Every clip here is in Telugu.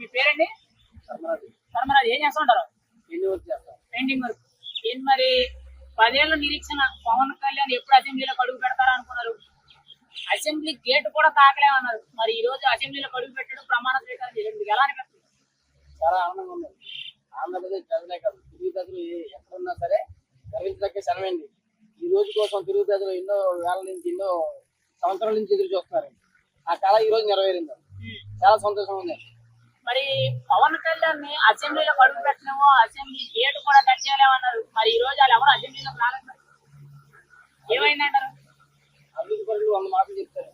మీ పేరండి? ధర్మరాజు ఏం చేస్తూ. ఉంటారు పెయింటింగ్ వర్క్ ఏంటి మరి? పదేళ్ళ నిరీక్షణ పవన్ కళ్యాణ్ ఎప్పుడు అసెంబ్లీలో అడుగు పెడతారా అనుకున్నారు? అసెంబ్లీ గేట్ కూడా తాకలేమన్నారు. మరి ఈ రోజు అసెంబ్లీలో అడుగు పెట్టడం ప్రమాణ స్వీకారం చేయడం. ఎలా అనిపిస్తుంది? చాలా ఆనందంగా ఉంది. ఆంధ్రప్రదేశ్ ప్రజలే కాదు. తెలుగు ప్రజలు ఎక్కడున్నా సరే గర్వించదగ్గ క్షణమైంది ఈ రోజు కోసం తెలుగు ప్రజలు ఎన్నో వేల నుంచి ఎన్నో సంవత్సరాల నుంచి ఎదురు చూస్తున్నారు ఆ కళ ఈ రోజు నెరవేరింది. చాలా సంతోషం ఉంది. మరి పవన్ కళ్యాణ్ని అసెంబ్లీలో అడుగు పెట్టడమో అసెంబ్లీ గేట్ కూడా టచ్ చేయలేమన్నారు. మరి ఈ రోజు వాళ్ళు ఎవరు అసెంబ్లీలో రాలేదు ఏమైందంటారు? అభివృద్ధి పరులు వంద మాటలు చెప్తారు.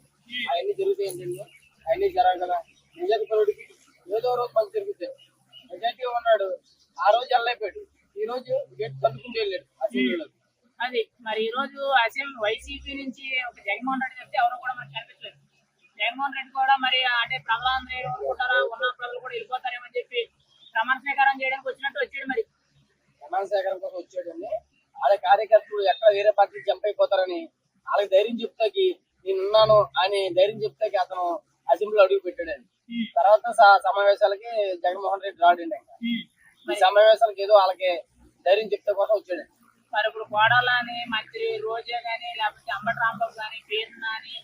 అవన్నీ జరుగుతాయి ఏంటండి అవన్నీ జరగల నిజాతి పరుడికి ఏదో రోజు మంచి జరుగుతాయి. నిజాయితీ ఉన్నాడు. ఆ రోజు వెళ్ళైపోయాడు ఈ రోజు గేట్ తలుపుకుంటూ వెళ్ళాడు అసెంబ్లీలో. అది. మరి ఈ రోజు అసెంబ్లీ వైసీపీ నుంచి ఒక జగన్మోహన్ రెడ్డి చెప్తే ఎవరు కూడా మనకు కనిపించలేదు. జగన్మోహన్ రెడ్డి కూడా మరి అంటే ప్రజలందరూ ఏమనుకుంటారా ఉన్న ప్రజలు కూడా వెళ్ళిపోతారేమో అని చెప్పి ప్రమాణ స్వీకారం చేయడానికి వచ్చినట్టు వచ్చాడు మరి. ప్రమాణ సేకరణ కోసం వచ్చాడండి. వాళ్ళ కార్యకర్తలు ఎక్కడ వేరే పార్టీ జంప్ అయిపోతారని వాళ్ళకి ధైర్యం చెప్తాకి నేనున్నాను అని ధైర్యం చెప్తాకి అతను అసెంబ్లీలో అడుగు పెట్టాడండి. తర్వాత సమావేశాలకి జగన్మోహన్ రెడ్డి రాడండి ఈ సమావేశాలకి ఏదో వాళ్ళకి ధైర్యం చెప్తే కోసం వచ్చాడు మరి ఇప్పుడు కోడాల అని మంత్రి రోజా గాని లేకపోతే అంబటి రాంబాబు గాని పేరు నాని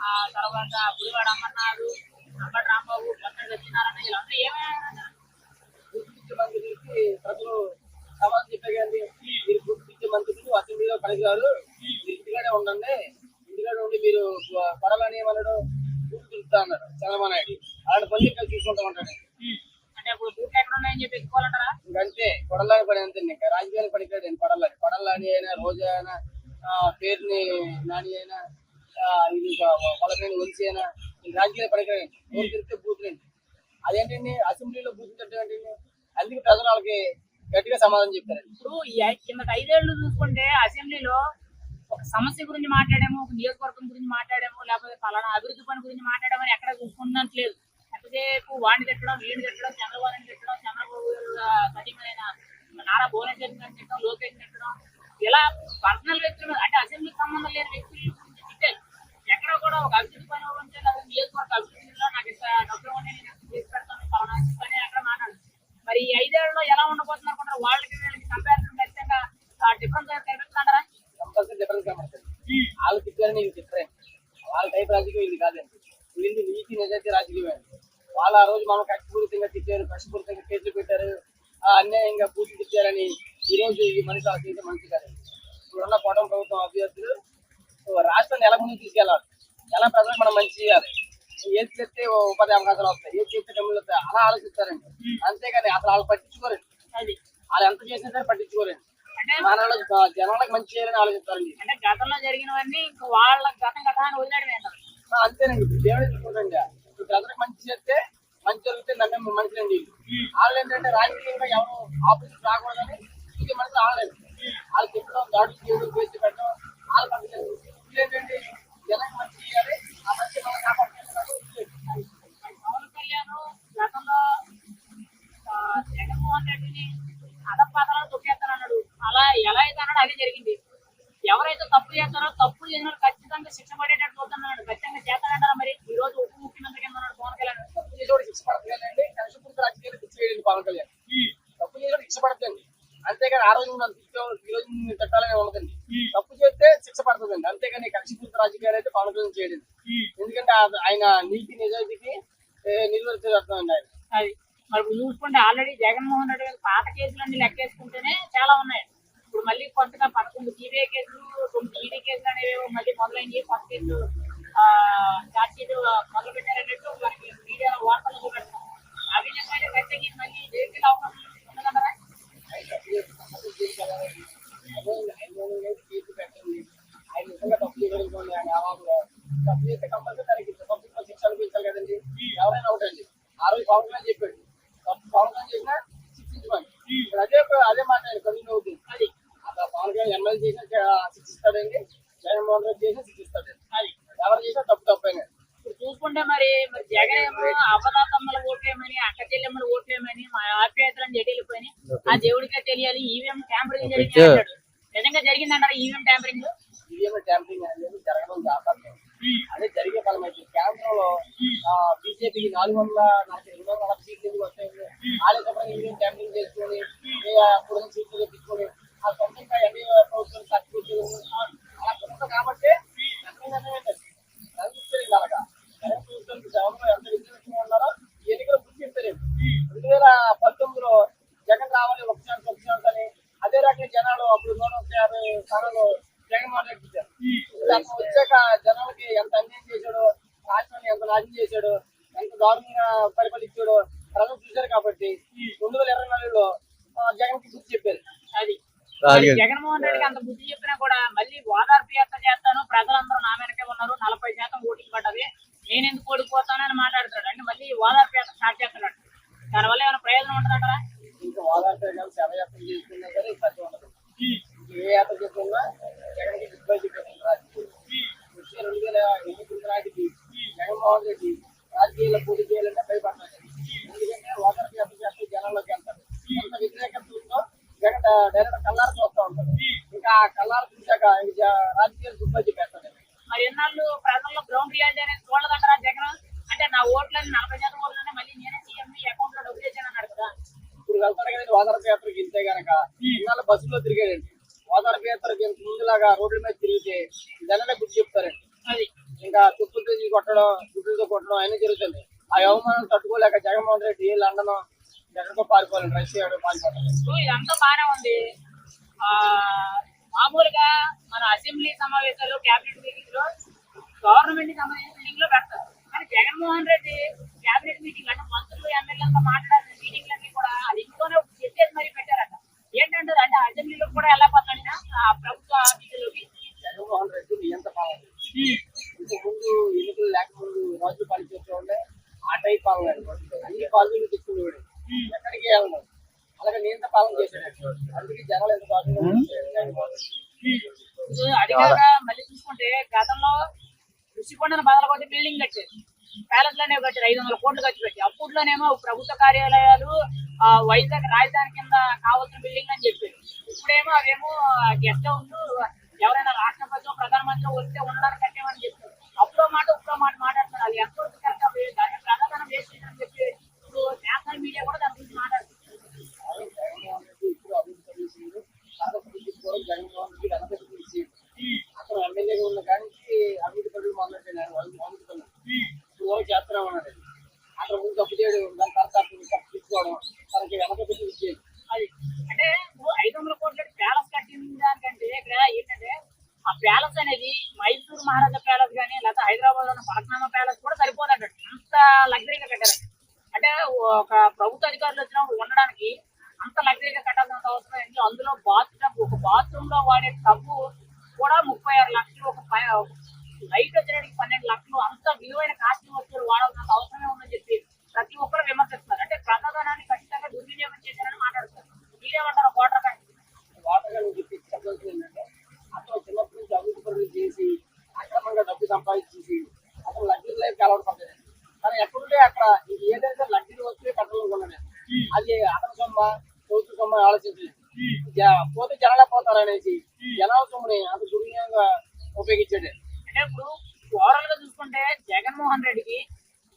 ఆ తర్వాత గుడివాడ అమర్నాథ్ అంబటి రాంబాబు పక్కన సత్యనారాయణ వీళ్ళందరూ ఏమైనా గుర్తించే ప్రజలు సమాధానం చెప్పారండి మీరు గుర్తించే మంత్రులు అసెంబ్లీలో పనికిరారు మీరు ఇంటికాడే ఉండండి ఇంటికాడ ఉండి మీరు పడాలని ఏమన్నాడు గుర్తిస్తా అన్నాడు చంద్రబాబు నాయుడు అలాంటి పని ఇక్కడ చూసుకుంటూ ఉంటాడు అంటే ఇప్పుడు బూట్లు ఎక్కడ ఉన్నాయని చెప్పి ఎత్తుకోవాలంటారా ఇంకంతే కొడలని పని అంతే ఇంకా. రాజకీయాలు పనికిరాడు పడాలని పడాలని అయినా రోజా అయినా పేరుని నాని అయినా ఆ, వంశీ అయినా రాజకీయాలు ఎవరు తిరిగితే బూతులండి అదేంటండి అసెంబ్లీలో బూతులు అందుకే ప్రజలు వాళ్ళకి గట్టిగా సమాధానం చెప్పారు. ఇప్పుడు ఈ కింద ఐదేళ్ళు చూసుకుంటే అసెంబ్లీలో ఒక సమస్య గురించి మాట్లాడాము ఒక నియోజకవర్గం గురించి మాట్లాడాము లేకపోతే పలానా అభివృద్ధి పని గురించి మాట్లాడామని ఎక్కడ చూసుకున్నట్లేదు ఎంతసేపు వాడిని తిట్టడం వీడిని తిట్టడం చంద్రబాబుని తిట్టడం చంద్రబాబు గారు నారా భువనేశ్వరి గారిని తిట్టడం లోకేష్ తిట్టడం ఇలా పర్సనల్ వ్యక్తులు అంటే అసెంబ్లీకి సంబంధం లేని వ్యక్తులు ఎక్కడ కూడా ఒక అభివృద్ధి పని గురించి లేదా నియోజకవర్గ అభివృద్ధిలో నాకు ఇంత డబ్బులు ఉంటే నేను ఇంత చేసి పెడతాను పలానా పని అక్కడ మాట్లాడు మరి ఈ ఐదేళ్ళలో ఎలా ఉండబోతున్నారు అనుకుంటారు? వాళ్ళకి వీళ్ళకి కంపారిజన్ ఖచ్చితంగా డిఫరెన్స్ కనిపిస్తుంటారా కంపల్సరీ డిఫరెన్స్ కనబడుతుంది. వాళ్ళు తిట్టారని ఇది డిఫరెంట్ వాళ్ళ టైప్ రాజకీయం ఇది కాదండి. వీళ్ళు నీతి నిజాయితీ రాజకీయం వాళ్ళు ఆ రోజు మనం కక్షపూరితంగా తిట్టారు కక్షపూరితంగా కేసులు పెట్టారు ఆ అన్యాయంగా పూర్తి తిట్టారని ఈ రోజు ఈ మనిషి అలా చేయడం మంచి కాదండి. ఇప్పుడున్న కూటమి ప్రభుత్వం అభ్యర్థులు రాష్ట్రాన్ని ఎలా ముందుకు తీసుకెళ్ళాలి? ఎలా ప్రజలకు మనం మంచి చేయాలి? ఏది చెప్తే ఉపాధి అవకాశాలు వస్తాయి? ఏది చెప్తే డబ్బులు వస్తాయి? అలా ఆలోచిస్తారండి. అంతేగాని అసలు వాళ్ళు పట్టించుకోరండి వాళ్ళు ఎంత చేసినా సరే పట్టించుకోరండి జనాలకు మంచి చేయాలని ఆలోచిస్తారండి. అంటే గతంలో జరిగినవన్నీ వాళ్ళ గతం గతాన్ని ఆ, అంతేనండి. దేవుడే ఇప్పుడు ప్రజలకు మంచి చేస్తే మంచి జరిగితే నన్నే మనుషులండి. వాళ్ళు ఏంటంటే రాజకీయంగా ఎవరు ఆపోజిట్ రాకూడదని ఇది మనసు ఆడలేదు వాళ్ళు తిప్పడం దాడులు చేయడం జగన్మోహన్ రెడ్డిని అదపాదాలను తొక్కేస్తానన్నాడు అలా ఎలా అయితే అన్నాడు అదే జరిగింది. ఎవరైతే తప్పు చేస్తారో తప్పు చేసిన ఖచ్చితంగా శిక్ష పడేటట్టు చూస్తున్నాడు ఖచ్చితంగా చేస్తానంటారా మరి? ఈ రోజు ఉప ముఖ్యమంత్రి కింద ఉన్నాడు పవన్ కళ్యాణ్. తప్పు చేసేవాడు శిక్ష పడతలేదండి కలుషపూర్తి రాజకీయాలు శిక్ష వేయండి పవన్ కళ్యాణ్. తప్పు చేసేవాడు శిక్ష పడుతుంది అంతేగాని ఆ రోజు ఈ రోజు తిట్టాలని ఉండదండి తప్పు చేస్తే శిక్ష పడుతుందండి. అంతేగాని కక్షపూర్తి రాజకీయాలు అయితే పవన్ కళ్యాణ్ చేయలేదు. ఎందుకంటే ఆయన నీతి నిజాయితీకి నిర్వర్తిస్తాడండి ఆయన. అది. మరి చూసుకుంటే ఆల్రెడీ జగన్మోహన్ రెడ్డి గారు పాత కేసులన్నీ లెక్కేసుకుంటేనే చాలా ఉన్నాయి. ఇప్పుడు మళ్ళీ కొత్తగా పదకొండు సిబిఐ కేసులు తొమ్మిది ఈడీ కేసులు అనేవి మళ్ళీ మొదలైంది ఫస్ట్ కేసు చార్జ్ మొదలు పెట్టారన్నట్టు మనకి మీడియాలో వార్తలు చూపెడతాం అవి నిజమైన ఖచ్చితంగా ఇది మళ్ళీ జైలుకి అవకాశం ఉండదంటారా ఆయన పెట్టండి నిజంగా తప్పు చేయగలుగుతుంది ఆయన తప్పు చేస్తే కంపల్సరీ దానికి శిక్ష అనిపించాలి కదండి ఎవరైనా ఒకటండి ఆ రోజు పవన్ కళ్యాణ్ చెప్పాడు? అదే అదే మాట అది పవన్ కళ్యాణ్ ఎమ్మెల్యే చేసినా శిక్షిస్తాడండి జగన్మోహన్ రెడ్డి చేసినా శిక్షిస్తాడండి ఎవరు చేసినా తప్పు తప్పైనా ఇప్పుడు చూసుకుంటే మరి మరి జగన్ ఏమో అవదాతమ్మల ఓట్లేమని అక్క చెల్లెమ్మల ఓట్లేమని మా ఆప్యాయతలను జటిలిపోయి ఆ దేవుడికే తెలియాలి ఈవీఎం ట్యాంపరింగ్ జరిగింది నిజంగా జరిగిందంటారా ఈవీఎం ట్యాంపరింగ్ ఈవీఎం ట్యాంపరింగ్ అనేది జరగడం జాగ్రత్త అదే జరిగే ఫలం అయితే కేంద్రంలో బీజేపీకి నాలుగు వందల నలభై రెండు వందల నలభై సీట్లు ఎందుకు పని ఇండియన్ ట్యాంపింగ్ చేసుకొని అప్పుడు సీట్లు తెప్పించుకొని ఆ సొంతంగా ఎన్ని ప్రభుత్వం సర్టిఫికేట్ అలా కుదరదు కాబట్టి కనిపిస్తుంది అలాగా జగన్ ప్రభుత్వానికి జగన్లో ఎంత విజయం ఉన్నారో ఈ ఎన్నికలు గుర్తు చెప్తారు రెండు వేల పంతొమ్మిదిలో జగన్ రావాలి ఒక ఛాన్స్ ఒక ఛాన్స్ అని అదే రకంగా జనాలు అప్పుడు నూట ముప్పై యాభై స్థానాలు జగన్మోహన్ రెడ్డి ఇచ్చారు ఇప్పుడు అతను వచ్చాక జనాలకి ఎంత అన్యాయం చేశాడు నాశనం చేశాడు ఎంత దారుణంగా పరిపాలించాడు ప్రజలు చూశారు కాబట్టి రెండు వేల ఇరవై నాలుగులో జగన్కి గుర్తు చెప్పారు. అది. జగన్మోహన్ రెడ్డికి అంత బుద్ధి చెప్పినా కూడా మళ్ళీ ఓదార్పు యాత్ర చేస్తాను. ప్రజలందరూ నా వెనకే ఉన్నారు. నలభై శాతం ఓటింగ్ పడ్డది. నేను ఎందుకు ఓడిపోతానని మాట్లాడుతాడు అంటే మళ్ళీ ఓదార్పు యాత్ర స్టార్ట్ చేస్తున్నాడు. దానివల్ల ఏమైనా ప్రయోజనం ఉంటుందంటారా? ఇంకా ఓదార్పు సరే సత్యం ఉండదు. ఏ యాత్ర గుడ్ బై చెప్పేసి రెండు వేల ఎనిమిది నాటికి జగన్మోహన్ రెడ్డి రాజకీయాల్లో పోటీ చేయాలంటే భయపడతారు. ఎందుకంటే ఓదార్పు యాత్ర చేస్తే జనాల్లోకి వెళ్తారు. ఎంత వ్యతిరేకత ఉందో జగన్ డైరెక్ట్ కల్లారు చూస్తూ ఉంటారు. ఇంకా ఆ కల్లారు చూశాక రాజకీయాలు బై చెప్పేస్తారు మరి ఎన్నాళ్ళు ప్రజల్లో గ్రౌండ్ రియాలిటీ అనేది చూడదంటారా జగన్? అంటే నా ఓట్లని నలభై శాతం ఓట్లనే మళ్ళీ నేనే సీఎం అకౌంట్లో డబ్బులు వేసాను అన్నాడు కదా. ఇప్పుడు వెళ్తారు కదా ఓదార్పు యాత్రకి వెళ్తే గనక. ఇవాళ బస్సులో తిరిగాడండి. ఓదార్పు యాత్రకి ఇంత ముందులాగా రోడ్ల మీద తిరిగితే జనమే గుర్తు చెప్తారండి అది ఇంకా తుప్పు తెచ్చి కొట్టడం గుడ్లతో కొట్టడం అన్ని జరుగుతుంది. ఆ అవమానం తట్టుకోలేక జగన్మోహన్ రెడ్డి లండన్ ఎక్కడికో పారిపోవాలి రష్యా పారిపోవాలి ఇదంతా బానే ఉంది. ఆ మామూలుగా మన అసెంబ్లీ సమావేశాలు కేబినెట్ మీటింగ్లో గవర్నమెంట్కి మీటింగ్లో పెడతారు. కానీ జగన్మోహన్ రెడ్డి కేబినెట్ మీటింగ్ అంటే మంత్రులు ఎమ్మెల్యేలతో మాట్లాడాల్సిన మీటింగ్లన్నీ కూడా అది ఇంట్లోనే చెప్పేసి మరీ పెట్టారట ఏంటంటే అంటే అసెంబ్లీలో కూడా ఎలా పోతాడినా ఆ ప్రభుత్వ ఆఫీసులోకి జగన్మోహన్ రెడ్డి నియంత పాలన ఇంతకు ముందు ఎన్నికలు లేకముందు రోజులు పాలించే ఉండే ఆ టైప్ పాలన అనమాట. అన్ని పాలనలు తెచ్చుకునేవాడు ఎక్కడికి వెళ్ళడం అలాగే నియంత పాలన అందుకే జనాలు ఎంత మళ్ళీ చూసుకుంటే గతంలో ఋషికొండను బదల కొట్టి బిల్డింగ్ కట్టారు. ప్యాలెస్లోనే కట్టారు. ఐదు వందల కోట్లు ఖర్చు పెట్టి. అప్పట్లోనేమో ప్రభుత్వ కార్యాలయాలు ఆ, వైజాగ్ రాజధాని కింద కావాల్సిన బిల్డింగ్ అని చెప్పారు. ఇప్పుడేమో అవేమో గెస్ట్ హౌస్ ఎవరైనా రాష్ట్రపతి ప్రధానమంత్రి వస్తే ఉండడానికి కట్టామని చెప్పారు అప్పుడో మాట ఇప్పుడో మాట మాట్లాడుతున్నారు అది ఎంతవరకు కరెక్ట్ దాన్ని ప్రధానం చేసిందని చెప్పి ఇప్పుడు నేషనల్ మీడియా కూడా దాని గురించి మాట్లాడుతుంది జగన్మోహన్ రెడ్డి ఇప్పుడు అభివృద్ధి పనిచేసిండు ఆంధ్రప్రదేశ్ కూడా జగన్మోహన్ రెడ్డి వెనకటి నుంచి అతను ఎమ్మెల్యేగా ఉన్న కానీ అభివృద్ధి పనులు మొదలెట్టాడు మొదలుతున్నాడు ఇప్పుడు ఉన్నాడు ముందు తప్పు దాని తర్వాత తప్పు తీసుకోవడం తనకి వెనక పెట్టి ఇచ్చేది అది అంటే నువ్వు ఐదు వందల కోట్ల ప్యాలెస్ కట్టిన దానికంటే ఇక్కడ ఏంటంటే ఆ ప్యాలెస్ అనేది మైసూర్ మహారాజా ప్యాలెస్ కానీ లేకపోతే హైదరాబాద్లో పలకనామా ప్యాలెస్ కూడా సరిపోదంట అంత లగ్జరీగా కట్టారు. అంటే ఒక ప్రభుత్వ అధికారులు వచ్చినప్పుడు ఉండడానికి అంత లగ్జరీగా కట్టాల్సిన అవసరం ఏంటి? అందులో బాత్రూమ్ ఒక బాత్రూమ్లో వాడే టబ్బు కూడా ముప్పై ఆరు లక్షలు ఒక పై- ఒక లైట్ వచ్చేటికి పన్నెండు లక్షలు అంత విలువైన కాస్ట్యూమ్ వస్తువులు వాడాల్సిన అవసరమే ఉందని చెప్పి ప్రతి ఒక్కరు విమర్శిస్తున్నారు. అంటే ప్రజాధనాన్ని ఖచ్చితంగా దుర్వినియోగం చేశారని మాట్లాడుతున్నారు. మీరేమంటారు? కోటర్ వాటర్ గారు చెప్పి చెప్పాల్సింది ఏంటంటే అతను చిన్నప్పటి నుంచి అభివృద్ధి పనులు చేసి అక్రమంగా డబ్బు సంపాదించేసి అతను లగ్జరీ లైఫ్ అలవాటు పడ్డాడు కానీ ఎక్కడుంటే అక్కడ ఇది ఏదైతే లగ్జరీ వస్తే కట్టాలనుకున్నాను అది అతని సొమ్మ ప్రభుత్వ సొమ్మ ఆలోచించలేదు జ- పోతే జనాలే పోతారు అనేసి జనాల సొమ్ముని అంత దుర్వినియోగంగా ఉపయోగించాడు అంటే ఇప్పుడు ఓవరాల్గా చూసుకుంటే జగన్మోహన్ రెడ్డికి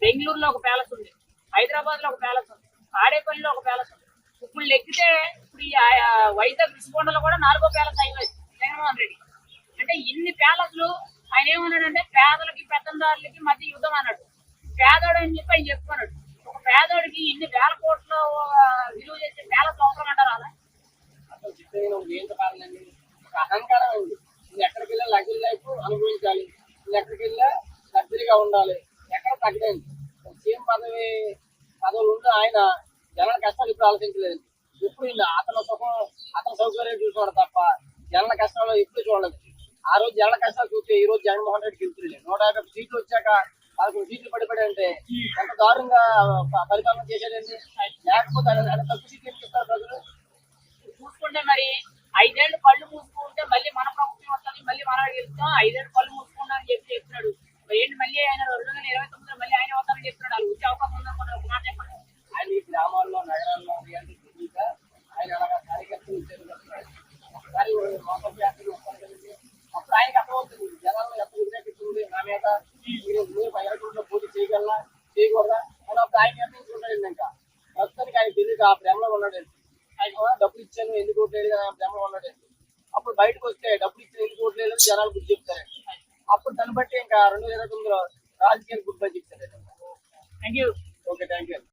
బెంగళూరులో ఒక ప్యాలెస్ ఉంది. హైదరాబాద్లో ఒక ప్యాలెస్ ఉంది. ఆడేపల్లిలో ఒక ప్యాలెస్ ఉంది. ఇప్పుడు లెక్కితే ఇప్పుడు ఈ వైజాగ్ రిషికొండలో కూడా నాలుగో ప్యాలెస్ అయిపోయింది జగన్మోహన్ రెడ్డి. అంటే ఇన్ని ప్యాలెస్లు ఆయన ఏమన్నాడంటే పేదలకి పెత్తందారులకి మధ్య యుద్ధం అన్నాడు పేదోడు అని చెప్పి ఆయన చెప్పుకున్నాడు ఒక పేదోడికి ఇన్ని వేల కోట్లు ఆ, విలువ చేసే ప్యాలెస్ అవసరం అంటారా అలా అసలు చెప్పేది నువ్వు ఏంటి కారణండి ఒక అహంకారం ఉంది నువ్వు ఎక్కడికి వెళ్ళా లగ్జరీ లైఫ్ అనుభవించాలి నువ్వు ఎక్కడికి వెళ్ళా లగ్జరీగా ఉండాలి ఎక్కడ తగ్గలేదు సీఎం పదవి పదవులు ఉంటే ఆయన జనాల కష్టాలు ఇప్పుడు ఆలోచించలేదు వీళ్ళు ఇలా అతను సుఖం అతని సౌకర్యం చూసుకోవడం తప్ప జనాల కష్టాలు ఎప్పుడు చూడలేదు. ఆ రోజు జనాల కష్టాలు చూస్తే ఈ రోజు జగన్మోహన్ రెడ్డి గెలుతులేదు నూట యాభై సీట్లు వచ్చాక పదకొండు సీట్లు పడిపోయాడు అంటే ఎంత దారుణంగా పరిపాలన చేశాడండి. లేకపోతే తక్కువ సీట్లు ఇస్తారు ప్రజలు? చూసుకుంటే మరి ఐదేళ్ళు పళ్ళు మూసుకుంటే మళ్ళీ మన ప్రభుత్వం వస్తుంది మళ్ళీ మనం గెలుస్తాం. ఐదేళ్ళు పళ్ళు మూసుకున్నా అని చెప్పి చెప్తున్నాడు. మరి ఏంటి మళ్ళీ ఆయన రెండు వేల ఇరవై తొమ్మిదిలో మళ్ళీ ఆయన వస్తానని చెప్తున్నాడు. వాళ్ళు వచ్చే అవకాశం ఉందనుకున్న ఒక మాట చెప్పండి ఆయన ఈ గ్రామాల్లో నగరాల్లో రియాలిటీ తెలియక ఆయన అలాగా కార్యకర్తలు చేరుకుంటున్నాడు ఒకసారి మోసం వ్యాఖ్యలు వస్తాను కదండి అప్పుడు ఆయనకి అర్థమవుతుంది జనాల్లో ఎంత వ్యతిరేకిస్తుంది నా మీద మీరు మీరు ఎలక్ట్రిక్ పోటీ చేయగలరా చేయకూడదా? అని ఒక ఆయన నిర్ణయించుకుంటాడు ఇంకా ప్రస్తుతానికి ఆయన తెలియదు ఆ ప్రేమలో ఉన్నాడు ఆయన డబ్బులు ఇచ్చాను ఎందుకు ఓట్లేదు కదా ఆ ప్రేమలో ఉన్నాడు అప్పుడు బయటకు వస్తే డబ్బులు ఇచ్చిన ఎందుకు ఓట్లేదు జనాలు గుర్తు చెప్తారండి అప్పుడు దాన్ని బట్టి ఇంకా రెండు వేల తొమ్మిదిలో